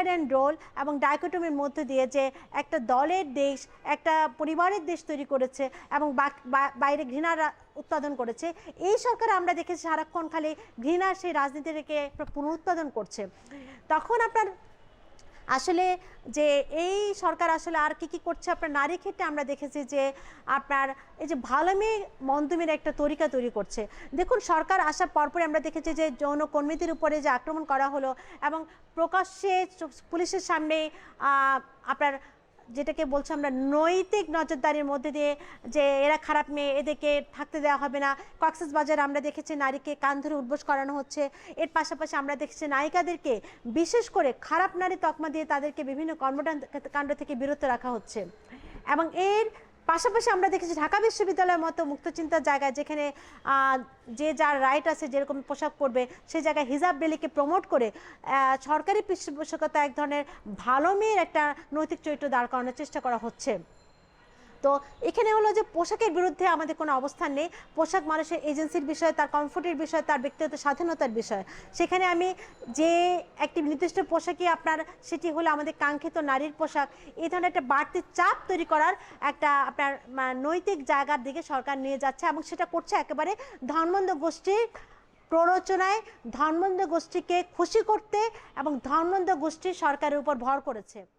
Divide and roll এবং ডাইকোটমির মধ্যে দিয়ে যে একটা দলের দেশ, একটা পরিবারের দেশ তৈরি করেছে এবং বাইরে ঘৃণার উৎপাদন করেছে, এই সরকার আমরা দেখেছি সারাক্ষণ খালি ঘৃণার সেই রাজনীতিকে পুনরুৎপাদন করছে। তখন আপনার আসলে যে এই সরকার আসলে আর কি কি করছে, আপনার নারী ক্ষেত্রে আমরা দেখেছি যে আপনার এই যে ভালো মেয়ে মন্দ একটা তরিকা তৈরি করছে। দেখুন, সরকার আসার পরপরই আমরা দেখেছি যে যৌন কর্মীদের উপরে যে আক্রমণ করা হলো এবং প্রকাশ্যে পুলিশের সামনে আপনার যেটাকে বলছি আমরা নৈতিক নজরদারির মধ্যে দিয়ে যে এরা খারাপ মেয়ে, এদেরকে থাকতে দেওয়া হবে না। কক্সেস বাজারে আমরা দেখেছি নারীকে কান ধরে উদ্বোস করানো হচ্ছে। এর পাশাপাশি আমরা দেখেছি নায়িকাদেরকে বিশেষ করে খারাপ নারী তকমা দিয়ে তাদেরকে বিভিন্ন কর্মকাণ্ড কাণ্ড থেকে বিরত রাখা হচ্ছে। এবং এর পাশাপাশি আমরা দেখেছি ঢাকা বিশ্ববিদ্যালয়ের মতো মুক্তচিন্তার জায়গায় যেখানে যে যার রাইট আছে, যেরকম পোশাক পরবে সেই জায়গায় হিজাব বেলিকে প্রমোট করে সরকারি পৃষ্ঠপোষকতা এক ধরনের ভালো মেয়ের একটা নৈতিক চরিত্র দাঁড় করানোর চেষ্টা করা হচ্ছে। তো এখানে হলো যে পোশাকের বিরুদ্ধে আমাদের কোনো অবস্থান নেই। পোশাক মানুষের এজেন্সির বিষয়, তার কমফোর্টের বিষয়, তার ব্যক্তিগত স্বাধীনতার বিষয়। সেখানে আমি যে একটি নির্দিষ্ট পোশাকই আপনার, সেটি হলো আমাদের কাঙ্ক্ষিত নারীর পোশাক, এই ধরনের একটা বাড়তি চাপ তৈরি করার একটা আপনার নৈতিক জায়গার দিকে সরকার নিয়ে যাচ্ছে এবং সেটা করছে একেবারে ধর্মন্দ গোষ্ঠীর প্ররোচনায়। ধর্মন্দ গোষ্ঠীকে খুশি করতে এবং ধর্মন্দ গোষ্ঠী সরকারের উপর ভর করেছে।